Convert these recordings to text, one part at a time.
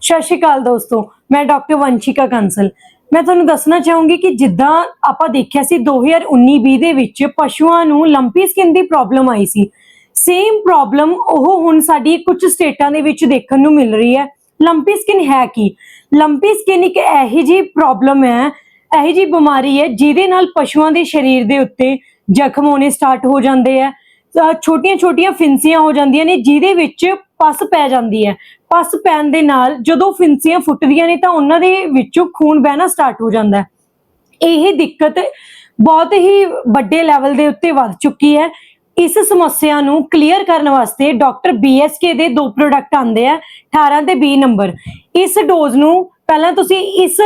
ਸਤਿ ਸ਼੍ਰੀ ਅਕਾਲ ਦੋਸਤੋ, ਮੈਂ ਡਾਕਟਰ ਵੰਸ਼ਿਕਾ ਕੰਸਲ। ਮੈਂ ਤੁਹਾਨੂੰ ਦੱਸਣਾ ਚਾਹੂੰਗੀ ਕਿ ਜਿੱਦਾਂ ਆਪਾਂ ਦੇਖਿਆ ਸੀ 2019-20 ਦੇ ਵਿੱਚ ਪਸ਼ੂਆਂ ਨੂੰ ਲੰਪੀ ਸਕਿਨ ਦੀ ਪ੍ਰੋਬਲਮ ਆਈ ਸੀ। ਸੇਮ ਪ੍ਰੋਬਲਮ ਉਹ ਹੁਣ ਸਾਡੀ ਕੁਝ ਸਟੇਟਾਂ ਦੇ ਵਿੱਚ ਦੇਖਣ ਨੂੰ ਮਿਲ ਰਹੀ ਹੈ। ਲੰਪੀ ਸਕਿਨ ਹੈ ਕੀ? ਲੰਪੀ ਸਕਿਨ ਇੱਕ ਇਹੋ ਜਿਹੀ ਪ੍ਰੋਬਲਮ ਹੈ, ਇਹੋ ਜਿਹੀ ਬਿਮਾਰੀ ਹੈ ਜਿਹਦੇ ਨਾਲ ਪਸ਼ੂਆਂ ਦੇ ਸਰੀਰ ਦੇ ਉੱਤੇ ਜ਼ਖਮ ਹੋਣੇ ਸਟਾਰਟ ਹੋ ਜਾਂਦੇ ਆ ਛੋਟੀਆਂ ਛੋਟੀਆਂ ਫਿੰਸੀਆਂ ਹੋ ਜਾਂਦੀਆਂ ਨੇ ਜਿਹਦੇ ਵਿੱਚ ਪਸ ਪੈ ਜਾਂਦੀ ਹੈ। ਪਸ ਪੈਣ ਦੇ ਨਾਲ ਜਦੋਂ ਫਿੰਸੀਆਂ ਫੁੱਟਦੀਆਂ ਨੇ ਤਾਂ ਉਹਨਾਂ ਦੇ ਵਿੱਚੋਂ ਖੂਨ ਵਹਿਣਾ ਸਟਾਰਟ ਹੋ ਜਾਂਦਾ ਹੈ। ਇਹ ਦਿੱਕਤ ਬਹੁਤ ਹੀ ਵੱਡੇ ਲੈਵਲ ਦੇ ਉੱਤੇ ਵੱਧ ਚੁੱਕੀ ਹੈ। ਇਸ ਸਮੱਸਿਆ ਨੂੰ ਕਲੀਅਰ ਕਰਨ ਵਾਸਤੇ ਡਾਕਟਰ BSK ਦੇ ਦੋ ਪ੍ਰੋਡਕਟ ਆਉਂਦੇ ਆ 18 ਤੇ 20 ਨੰਬਰ। ਇਸ ਡੋਜ਼ ਨੂੰ ਪਹਿਲਾਂ ਤੁਸੀਂ ਇਸ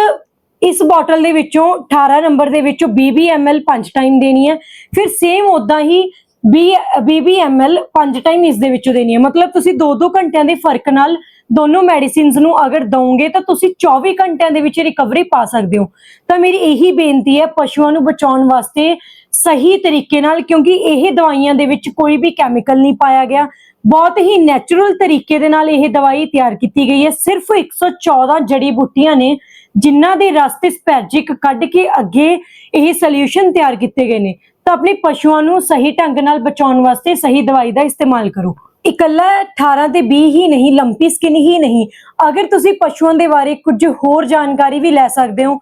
ਇਸ ਬੋਟਲ ਦੇ ਵਿੱਚੋਂ 18 ਨੰਬਰ ਦੇ ਵਿੱਚੋਂ 20 ml ਪੰਜ ਟਾਈਮ ਦੇਣੀ ਹੈ। ਫਿਰ ਸੇਮ ਉਦਾਂ ਹੀ 20 ml ਪੰਜ ਟਾਈਮ ਇਸ ਦੇ ਵਿੱਚੋਂ ਦੇਣੀ ਹੈ। ਮਤਲਬ ਤੁਸੀਂ 2-2 ਘੰਟਿਆਂ ਦੇ ਫ਼ਰਕ ਨਾਲ ਦੋਨੋਂ ਮੈਡੀਸਿਨਸ ਨੂੰ ਅਗਰ ਦਵੋਗੇ ਤਾਂ ਤੁਸੀਂ 24 ਘੰਟਿਆਂ ਦੇ ਵਿੱਚ ਰਿਕਵਰੀ ਪਾ ਸਕਦੇ ਹੋ। ਤਾਂ ਮੇਰੀ ਇਹੀ ਬੇਨਤੀ ਹੈ ਪਸ਼ੂਆਂ ਨੂੰ ਬਚਾਉਣ ਵਾਸਤੇ ਸਹੀ ਤਰੀਕੇ ਨਾਲ, ਕਿਉਂਕਿ ਇਹ ਦਵਾਈਆਂ ਦੇ ਵਿੱਚ ਕੋਈ ਵੀ ਕੈਮੀਕਲ ਨਹੀਂ ਪਾਇਆ ਗਿਆ। ਬਹੁਤ ਹੀ ਨੈਚੁਰਲ ਤਰੀਕੇ ਦੇ ਨਾਲ ਇਹ ਦਵਾਈ ਤਿਆਰ ਕੀਤੀ ਗਈ ਹੈ। ਸਿਰਫ 114 ਜੜੀ ਬੂਟੀਆਂ ਨੇ, ਜਿਨ੍ਹਾਂ ਦੇ ਰਸਤੇ ਸਪੈਰਜਿਕ ਕੱਢ ਕੇ ਅੱਗੇ ਇਹ ਸੋਲੂਸ਼ਨ ਤਿਆਰ ਕੀਤੇ ਗਏ ਨੇ। ਤਾਂ ਆਪਣੇ ਪਸ਼ੂਆਂ ਨੂੰ ਸਹੀ ਢੰਗ ਨਾਲ ਬਚਾਉਣ ਵਾਸਤੇ ਸਹੀ ਦਵਾਈ ਦਾ ਇਸਤੇਮਾਲ ਕਰੋ। ਇਕੱਲਾ 18 ਤੇ 20 ਹੀ ਨਹੀਂ ਲੰਪੀ ਸਕਿਨ ਹੀ ਨਹੀਂ। ਅਗਰ ਤੁਸੀਂ ਪਸ਼ੂਆਂ ਦੇ ਬਾਰੇ ਕੁਝ ਹੋਰ ਜਾਣਕਾਰੀ ਵੀ ਲੈ ਸਕਦੇ ਹੋ,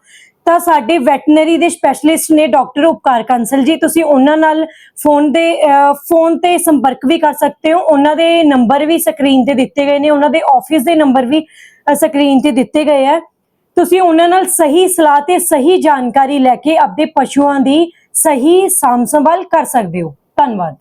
ਤਾਂ ਸਾਡੇ ਵੈਟਨਰੀ ਦੇ ਸਪੈਸ਼ਲਿਸਟ ਨੇ ਡਾਕਟਰ ਉਪਕਾਰ ਕੰਸਲ ਜੀ, ਤੁਸੀਂ ਉਹਨਾਂ ਨਾਲ ਫੋਨ ਦੇ ਫੋਨ ਤੇ ਸੰਪਰਕ ਵੀ ਕਰ ਸਕਦੇ ਹੋ। ਉਹਨਾਂ ਦੇ ਨੰਬਰ ਵੀ ਸਕਰੀਨ ਤੇ ਦਿੱਤੇ ਗਏ ਨੇ, ਉਹਨਾਂ ਦੇ ਆਫਿਸ ਦੇ ਨੰਬਰ ਵੀ ਸਕਰੀਨ ਤੇ ਦਿੱਤੇ ਗਏ ਆ। ਤੁਸੀਂ ਉਹਨਾਂ ਨਾਲ ਸਹੀ ਸਲਾਹ ਤੇ ਸਹੀ ਜਾਣਕਾਰੀ ਲੈ ਕੇ ਆਪਣੇ ਪਸ਼ੂਆਂ ਦੀ ਸਹੀ ਸਾਂਭ ਸੰਭਾਲ ਕਰ ਸਕਦੇ ਹੋ। ਧੰਨਵਾਦ।